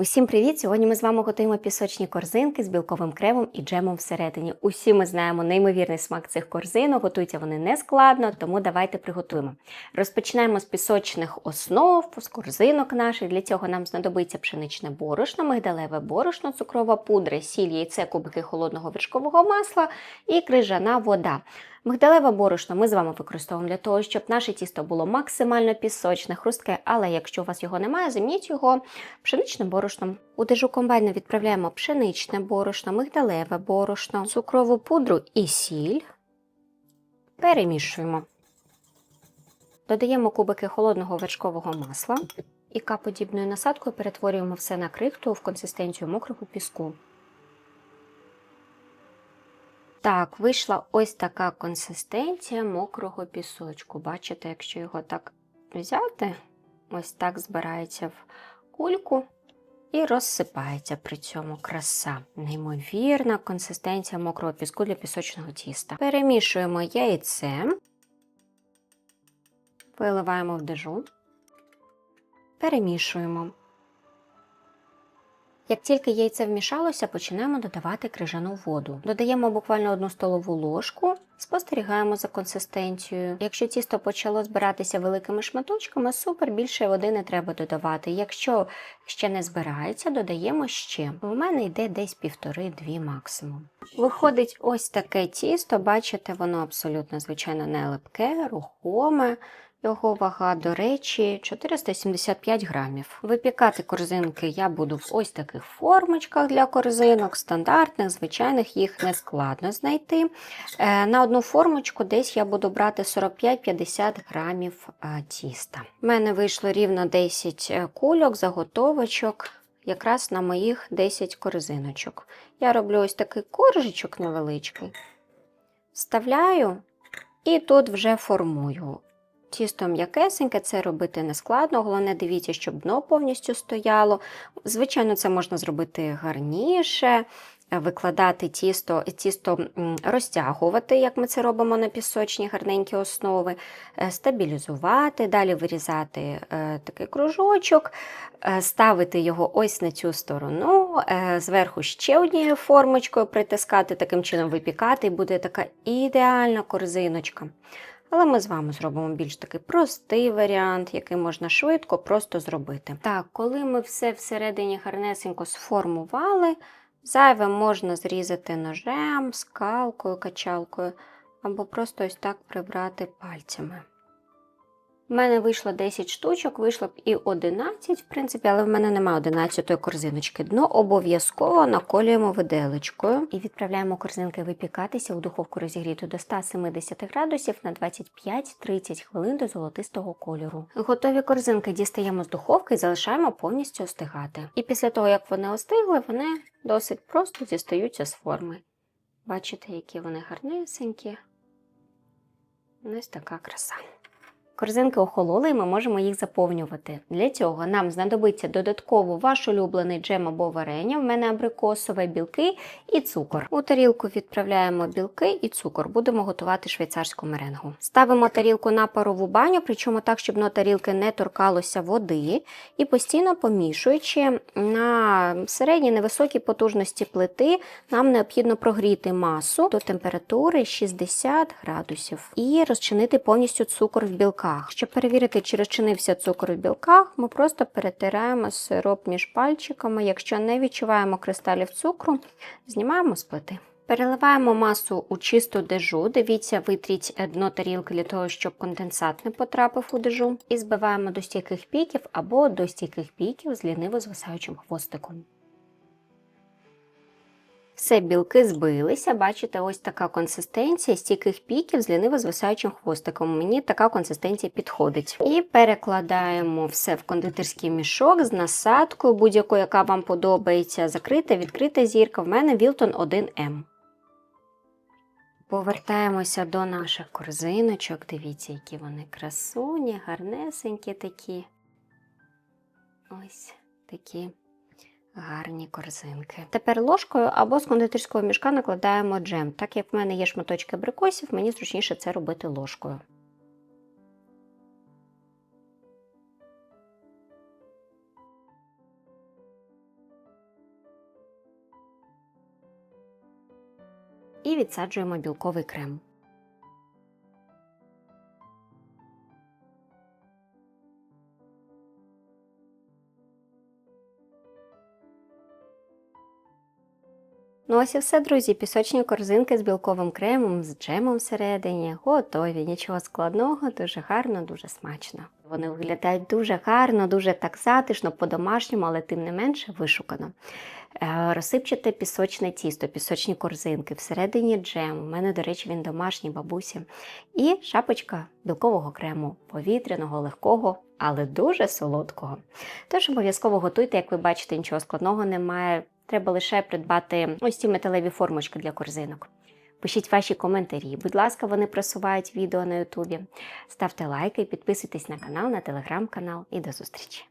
Усім привіт! Сьогодні ми з вами готуємо пісочні корзинки з білковим кремом і джемом всередині. Усі ми знаємо неймовірний смак цих корзинок, готуються вони не складно, тому давайте приготуємо. Розпочинаємо з пісочних основ, з корзинок наших. Для цього нам знадобиться пшеничне борошно, мигдалеве борошно, цукрова пудра, сіль, яйце, кубики холодного вершкового масла і крижана вода. Мигдалеве борошно ми з вами використовуємо для того, щоб наше тісто було максимально пісочне, хрустке, але якщо у вас його немає, замініть його пшеничним борошном. У дежу комбайну відправляємо пшеничне борошно, мигдалеве борошно, цукрову пудру і сіль. Перемішуємо. Додаємо кубики холодного вершкового масла і каподібною насадкою перетворюємо все на крихту в консистенцію мокрого піску. Так, вийшла ось така консистенція мокрого пісочку. Бачите, якщо його так взяти, ось так збирається в кульку і розсипається при цьому краса. Неймовірна консистенція мокрого піску для пісочного тіста. Перемішуємо яйце, виливаємо в дежу, перемішуємо. Як тільки яйце вмішалося, починаємо додавати крижану воду. Додаємо буквально одну столову ложку, спостерігаємо за консистенцією. Якщо тісто почало збиратися великими шматочками, супер, більше води не треба додавати. Якщо ще не збирається, додаємо ще. У мене йде десь півтори-дві максимум. Виходить ось таке тісто, бачите, воно абсолютно, звичайно, не липке, рухоме. Його вага, до речі, 475 грамів. Випікати корзинки я буду в ось таких формочках для корзинок, стандартних, звичайних, їх не складно знайти. Е, на одну формочку десь я буду брати 45-50 грамів е, тіста. У мене вийшло рівно 10 е, кульок, заготовочок. Якраз на моїх 10 корзиночок. Я роблю ось такий коржичок невеличкий, вставляю і тут вже формую. Тісто м'якесеньке, це робити не складно, головне, дивіться, щоб дно повністю стояло. Звичайно, це можна зробити гарніше, викладати тісто, тісто розтягувати, як ми це робимо на пісочні гарненькі основи, е, стабілізувати, далі вирізати е, такий кружочок, е, ставити його ось на цю сторону, зверху ще однією формочкою притискати, таким чином випікати, і буде така ідеальна корзиночка. Але ми з вами зробимо більш такий простий варіант, який можна швидко просто зробити. Так, коли ми все всередині гарнесенько сформували, зайве можна зрізати ножем, скалкою, качалкою, або просто ось так прибрати пальцями. У мене вийшло 10 штучок, вийшло б і 11, в принципі, але в мене немає 11 корзиночки. Дно обов'язково наколюємо виделечкою і відправляємо корзинки випікатися у духовку розігріту до 170 градусів на 25-30 хвилин до золотистого кольору. Готові корзинки дістаємо з духовки і залишаємо повністю остигати. І після того, як вони остигли, вони досить просто дістаються з форми. Бачите, які вони гарнесенькі. Ось така краса. Корзинки охололи і ми можемо їх заповнювати. Для цього нам знадобиться додатково ваш улюблений джем або варення, в мене абрикосове, білки і цукор. У тарілку відправляємо білки і цукор. Будемо готувати швейцарську меренгу. Ставимо тарілку на парову баню, причому так, щоб на тарілки не торкалося води, і постійно помішуючи на середній невисокій потужності плити, нам необхідно прогріти масу до температури 60 градусів і розчинити повністю цукор в білках білках. Щоб перевірити, чи розчинився цукор в білках, ми просто перетираємо сироп між пальчиками. Якщо не відчуваємо кристалів цукру, знімаємо з плити. Переливаємо масу у чисту дежу. Дивіться, витріть дно тарілки для того, щоб конденсат не потрапив у дежу. І збиваємо до стійких піків або до стійких піків з ліниво звисаючим хвостиком. Все, білки збилися, бачите, ось така консистенція стійких піків з ліниво звисаючим хвостиком. Мені така консистенція підходить. І перекладаємо все в кондитерський мішок з насадкою, будь-якою, яка вам подобається. Закрита, відкрита зірка. В мене Вілтон 1М. Повертаємося до наших корзиночок. Дивіться, які вони красуні, гарнесенькі такі. Ось такі гарні корзинки. Тепер ложкою або з кондитерського мішка накладаємо джем. Так як в мене є шматочки абрикосів, мені зручніше це робити ложкою. І відсаджуємо білковий крем. Ну ось і все, друзі. Пісочні корзинки з білковим кремом, з джемом всередині. Готові. Нічого складного, дуже гарно, дуже смачно. Вони виглядають дуже гарно, дуже так затишно, по-домашньому, але тим не менше вишукано. Е, Розсипчате пісочне тісто, пісочні корзинки, всередині джем. У мене, до речі, він домашній бабусі. І шапочка білкового крему, повітряного, легкого, але дуже солодкого. Тож обов'язково готуйте, як ви бачите, нічого складного немає. Треба лише придбати ось ці металеві формочки для корзинок. Пишіть ваші коментарі. Будь ласка, вони просувають відео на Ютубі. Ставте лайки, підписуйтесь на канал, на телеграм-канал і до зустрічі!